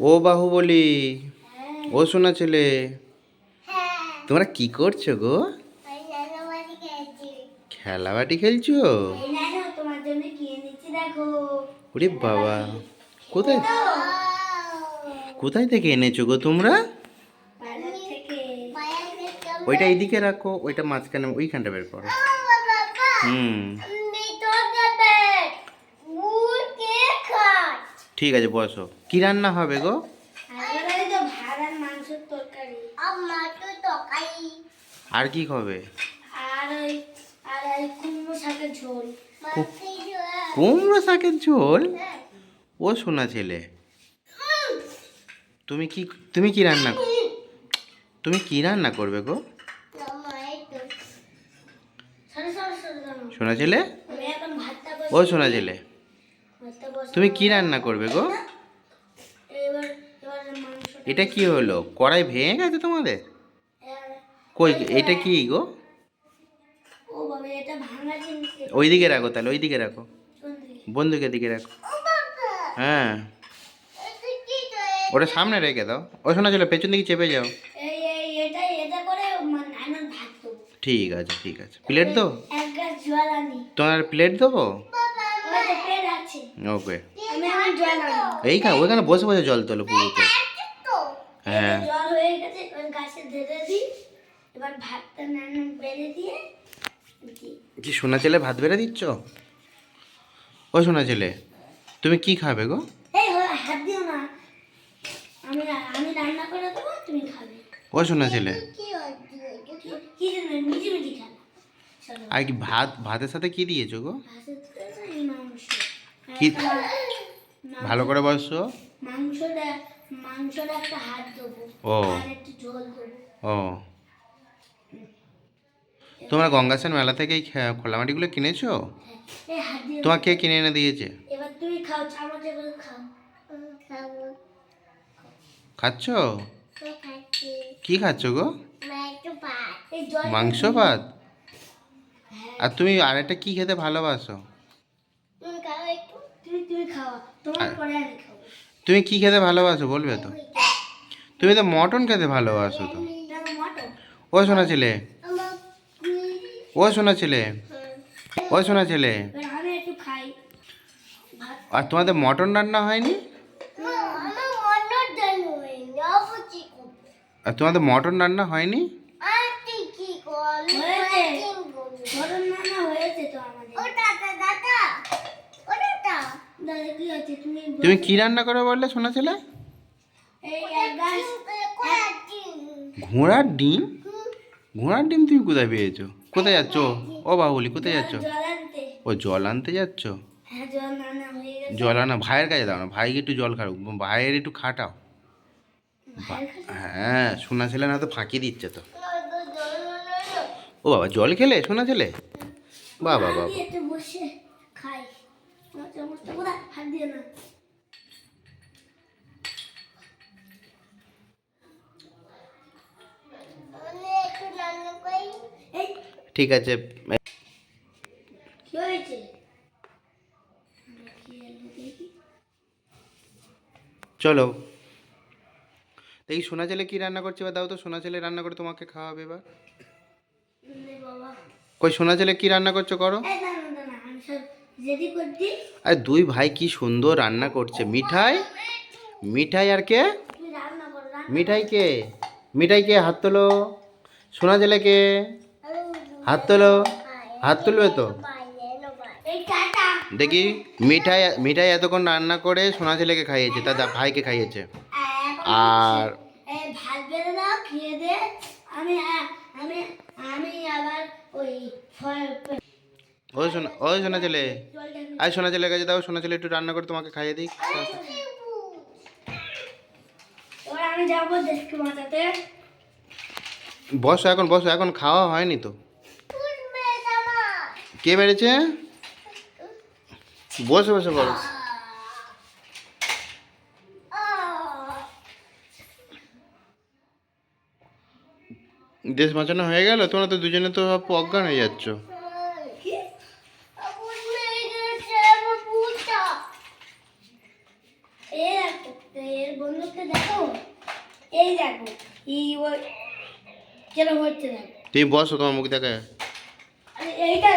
ও বাহুবলি, ও শোনা ছেলে, তোমরা কি করছ গো? খেলাবাটি খেলছো? ওরে বাবা, কোথায়? কোথায় থেকে এনেছো গো তোমরা? ওইটা এইদিকে রাখো, ওইটা মাঝখানে, ওইখানটা বের করো। হুম। ঠিক আছে বসো কি রান্না হবে গো? আর কি হবে কুমড়ো শাকের ঝোল? ও শোনা ছেলে। তুমি কি তুমি কি রান্না তুমি কি রান্না করবে গো? শোনা ছেলে? ও শোনা ছেলে। তুমি কি রান্না করবে গো? এটা কি হলো? কড়াই ভেঙে গেছে তোমাদের? কই এটা কি গো? ও বাবা এটা ভাঙা জিনিস। ওইদিকে রাখো তাহলে ওইদিকে রাখো। কোন দিকে? রাখো। হ্যাঁ। ওটা সামনে রেখে দাও। ও শোনা চলো পেছন দিকে চেপে যাও। মানে ঠিক আছে ঠিক আছে। প্লেট গ্লাস তোমার প্লেট দেবো? ওই ওকে এখন জল ওইখানে বসে বসে জল তোলো পুকুরতে হ্যাঁ জল হয়ে গেছে গাছে ধরে দিই এবার ভাতটা বেড়ে দিয়ে কি সোনা ছেলে ভাত বেড়ে দিচ্ছ ও সোনা ছেলে তুমি কি খাবে গো এই ও সোনা ছেলে আর কি ভাত ভাতের সাথে কি দিয়েছ গো কি? ভালো করে বসো মাংসটা মাংসটা একটা হাত দেবো ও। ঝোল দেবো। ও। তোমরা গঙ্গাসান মেলা থেকে এই খে- খোলামাটিগুলো কিনেছো? দিয়ে তোমার কে কিনে এনে দিয়েছে? এবার তুমি খাও চামচে করে খাও। খাচ্ছ? কি খাচ্ছ গো? মাংস ভাত আর তুমি আরেকটা কি খেতে ভালোবাসো? তুমি কি খেতে ভালোবাসো বলবে তো? তুমি তো মটন খেতে ভালোবাসো তো। ও শোনা ছেলে। ও শোনা ছেলে। ও শোনা ছেলে। আর তোমাদের মটন রান্না হয়নি? আর তোমাদের মটন রান্না হয়নি? হয়েছে। মটন রান্না হয়েছে তো আমাদের। তুমি কি রান্না করে বললে শোনা ছেলে? ঘোড়ার ডিম। ঘোড়ার ডিম? তুমি কোথায় পেয়েছ? কোথায় যাচ্ছ? ও বাবুলি কোথায় যাচ্ছ? ও জল আনতে যাচ্ছ? হ্যাঁ জল হয়ে আনা ভাইয়ের কাছে দাও না ভাইকে একটু জল খাও ভাইয়ের একটু খাটাও। হ্যাঁ শোনা ছেলে না তো ফাঁকি দিচ্ছে তো। ও বাবা জল খেলে শোনা ছেলে? বাবা বাবা। ঠিক আছে। চলো। দেখি সোনা ছেলে কি রান্না করছে এবার? দাও তো, সোনা ছেলে রান্না করে তোমাকে খাওয়াবে এবার। কই, সোনা ছেলে কি রান্না করছ করো? আর দুই ভাই কি সুন্দর রান্না করছে। মিঠাই? মিঠাই আর কে? মিঠাই কে? মিঠাই কে? হাত তোলো। সোনা ছেলে কে? হাত তোলো। হাত তুলবে তো? দেখি মিঠাই মিঠাই এতক্ষণ রান্না করে সোনা ছেলেকে খাইয়েছে তার ভাইকে খাইয়েছে। আর ওই সোনা ওই সোনা ছেলে আর সোনা ছেলের কাছে দাও সোনা ছেলে একটু রান্না করে তোমাকে খাইয়ে দিই। বসো এখন বসো এখন খাওয়া হয়নি তো। কে বেড়েছে বসে বসে করো দেশ বাঁচানো হয়ে গেল? তোমরা তো দুজনে তো সব অজ্ঞান হয়ে যাচ্ছ। এই একটা এর বন্ধুকে দেখো? এই দেখো এই ওই কেন হচ্ছে দেখো। তুমি বসো তোমার মুখ দেখে এইটা